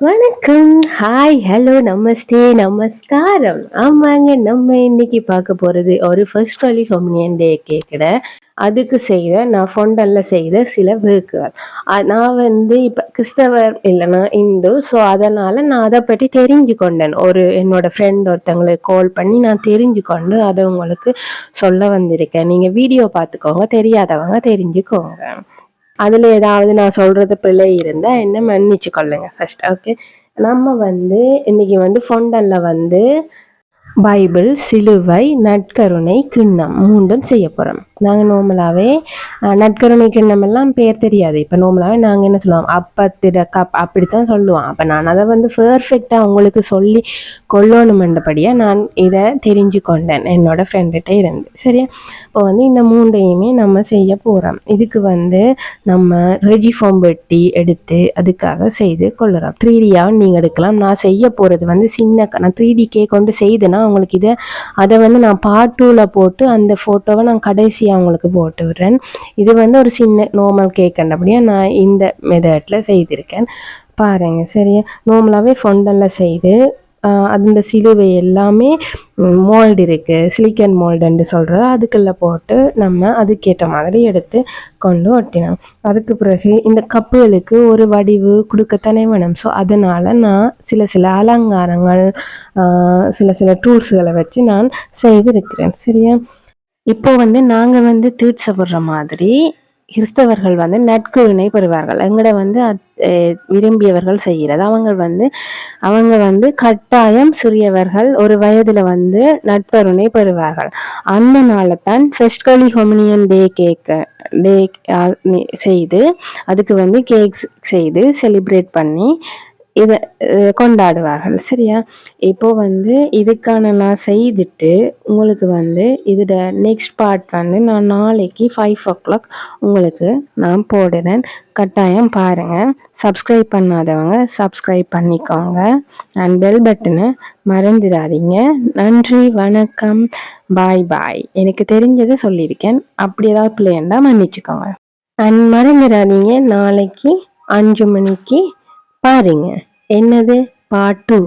வணக்கம். Hi hello நமஸ்தே நமஸ்காரம். ஆமாங்க நம்ம இன்னைக்கு பார்க்க போகிறது ஒரு ஃபர்ஸ்ட் வழி ஹோமினியன் டே கேட்குறேன் அதுக்கு செய்த நான் ஃபொண்டனில் செய்த சில வேர்க்குகள் நான் வந்து இப்போ கிறிஸ்தவர் இல்லைன்னா இந்து. ஸோ அதனால் நான் அதை பற்றி தெரிஞ்சு கொண்டேன் ஒரு என்னோட ஃப்ரெண்ட் ஒருத்தங்களுக்கு கால் பண்ணி நான் தெரிஞ்சு கொண்டு அதை உங்களுக்கு சொல்ல வந்திருக்கேன். நீங்கள் வீடியோ பார்த்துக்கோங்க தெரியாதவங்க தெரிஞ்சுக்கோங்க. அதில் ஏதாவது நான் சொல்கிறது பிள்ளை இருந்தால் என்ன மன்னிச்சு கொள்ளுங்க ஃபர்ஸ்ட் ஓகே நம்ம வந்து இன்னைக்கு வந்து ஃபொண்டனில் வந்து பைபிள் சிலுவை நட்கருணை கிண்ணம் மூண்டும் செய்ய போகிறோம் நாங்கள் நார்மலாகவே நட்கருணை கிண்ணம் எல்லாம் பேர் தெரியாது. இப்போ நார்மலாகவே நாங்கள் என்ன சொல்லுவோம்? அப்பத்திட கப் அப்படி தான் சொல்லுவோம். அப்போ நான் அதை வந்து பர்ஃபெக்டாக உங்களுக்கு சொல்லி கொள்ளணுமென்றபடியாக நான் இதை தெரிஞ்சு கொண்டேன். என்னோட ஃப்ரெண்டுகிட்ட இருந்து. சரியா? இப்போ வந்து இந்த மூண்டையுமே நம்ம செய்ய போகிறோம் இதுக்கு வந்து நம்ம ரெஜி ஃபார்ம் வெட்டி எடுத்து அதுக்காக செய்து கொள்ளுறோம். த்ரீ டியாகவும் நீங்கள் எடுக்கலாம். நான் செய்ய போகிறது வந்து சின்ன நான் த்ரீ டிக்கே கொண்டு செய்துனா உங்களுக்கு இதை அதை வந்து நான் பார்ட் டூவில் போட்டு அந்த ஃபோட்டோவை நான் கடைசியாக உங்களுக்கு போட்டு விடுறேன். இது வந்து ஒரு சின்ன நார்மல் கேக் அப்படியே நான் இந்த மெதட்டில் செய்திருக்கேன். பாருங்கள் சரியா? நார்மலாகவே ஃபொண்டனில் செய்து அந்த சிலுவை எல்லாமே மோல்டு இருக்குது சிலிக்கன் மோல்டுன்னு சொல்கிறது அதுக்குள்ளே போட்டு நம்ம அதுக்கேற்ற மாதிரி எடுத்து கொண்டு ஒட்டினோம். அதுக்கு பிறகு இந்த கப்புகளுக்கு ஒரு வடிவு கொடுக்கத்தானே வேணும். ஸோ அதனால் நான் சில சில அலங்காரங்கள் சில சில டூல்ஸுகளை வச்சு நான் செய்திருக்கிறேன். சரியா? இப்போ வந்து நாங்கள் வந்து தீட்சப்படுற மாதிரி கிறிஸ்தவர்கள் வந்து நற்கருணை பெறுவார்கள் எங்கட வந்து அஹ் விரும்பியவர்கள் செய்கிறது. அவங்க வந்து அவங்க வந்து கட்டாயம் சிறியவர்கள் ஒரு வயதுல வந்து நட்பருணை பெறுவார்கள் அந்த நாளத்தான் ஃபெஸ்ட்கலி ஹொமினியன் டே கேக்க டே செய்து அதுக்கு வந்து கேக்ஸ் செய்து செலிப்ரேட் பண்ணி இதை கொண்டாடுவார்கள். சரியா? இப்போ வந்து இதுக்கான நான் செய்துட்டு உங்களுக்கு வந்து இதோட நெக்ஸ்ட் பார்ட் வந்து நான் நாளைக்கு ஃபைவ் ஓ கிளாக் உங்களுக்கு நான் போடுறேன். கட்டாயம் பாருங்கள் சப்ஸ்கிரைப் பண்ணாதவங்க சப்ஸ்கிரைப் பண்ணிக்கோங்க. அண்ட் பெல் பட்டனை மறந்துடாதீங்க. நன்றி வணக்கம். பாய் பாய் எனக்கு தெரிஞ்சதை சொல்லியிருக்கேன். அப்படி ஏதாவது பிள்ளையண்டா மன்னிச்சுக்கோங்க. அண்ட் மறந்துடாதீங்க. நாளைக்கு அஞ்சு மணிக்கு பாருங்கள் என்னது? பாட்டு.